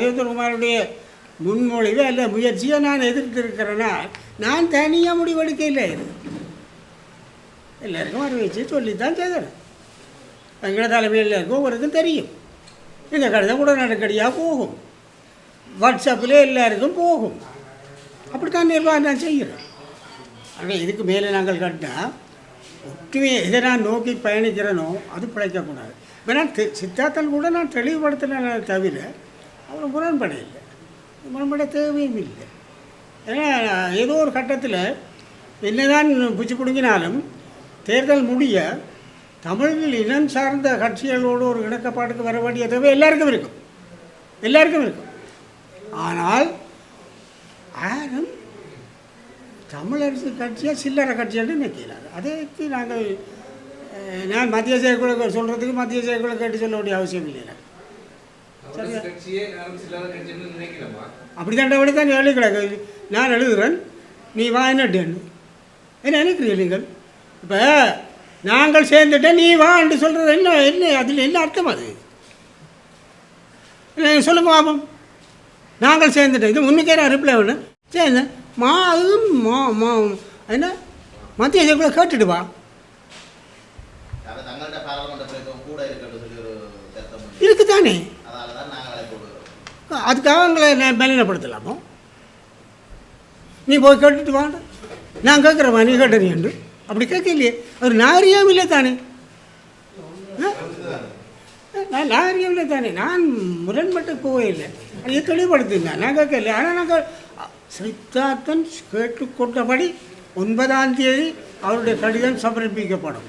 நரேந்திரகுமாருடைய முன்மொழிவு அல்ல முயற்சியை நான் எதிர்த்து இருக்கிறேன்னா நான் தனியாக முடிவெடுக்க இல்லை இது எல்லாருக்கும் அறிவிச்சு சொல்லித்தான் செய்கிறேன் எங்களை தலைமையில் இருக்கும் ஒவ்வொருக்கும் தெரியும். இந்த கடிதம் கூட நடக்கடியாக போகும். வாட்ஸ்அப்பில் எல்லாருக்கும் போகும். அப்படித்தான் நிர்வாகம் நான் செய்கிறேன். ஆனால் இதுக்கு மேலே நாங்கள் கட்டினா ஒற்றுமையை எதை நான் நோக்கி பயணிக்கிறேனோ அது பிழைக்கக்கூடாது. இப்போ நான் தெ- கூட நான் தெளிவுபடுத்தினேன் தவிர அதில் முரண்பட இல்லை. முரண்பட தேவையும் இல்லை. ஏன்னா ஏதோ ஒரு கட்டத்தில் என்னதான் பிச்சு பிடுங்கினாலும் தேர்தல் முடிய தமிழில் இனம் சார்ந்த கட்சிகளோடு ஒரு இணக்கப்பாட்டுக்கு வர வேண்டிய தேவை எல்லாருக்கும் இருக்கும். எல்லாருக்கும் இருக்கும். ஆனால் யாரும் தமிழரசு கட்சியாக சில்லறை கட்சின்னு நினைக்கிறார் அதற்கு நாங்கள் நான் மத்திய செயற்குழு சொல்கிறதுக்கு மத்திய செயற்குழு கேட்டு சொல்ல வேண்டிய அவசியம் இல்லை நினைக்கலாமா அப்படி தான் எழுதி கிடக்கு. நான் எழுதுகிறேன் நீ வா என்னட்டேன்னு என்ன நினைக்கிறீங்க நீங்கள்? இப்போ நாங்கள் சேர்ந்துட்டேன் நீ வான்னு சொல்கிறது என்ன என்ன அதில் என்ன அர்த்தம் அது? சொல்லுங்க பாப்போம் நாங்கள் சேர்ந்துட்டோம். இது முன்னுக்கே நான் ரிப்ளை வேணும் சரி மா அதுவும் மா மா என்ன? மத்திய செயற்குழு கேட்டுட்டு வா. அது அதுக்காக உங்களை நான் பலனப்படுத்தலாமோ நீ போய் கேட்டுட்டு வாங்க நான் கேட்குறேம்மா நீ கேட்டறியாண்டு அப்படி கேட்கலையே. ஒரு நாரியம் இல்லை தானே? நான் நாரியம் இல்லை தானே? நான் முரண்பட்டு போவே இல்லை. அதை தெளிவுபடுத்துங்க. நான் கேட்கல. ஆனால் நாங்கள் சித்தார்த்தன் கேட்டுக்கொண்டபடி ஒன்பதாம் தேதி அவருடைய கடிதம் சமர்ப்பிக்கப்படும்.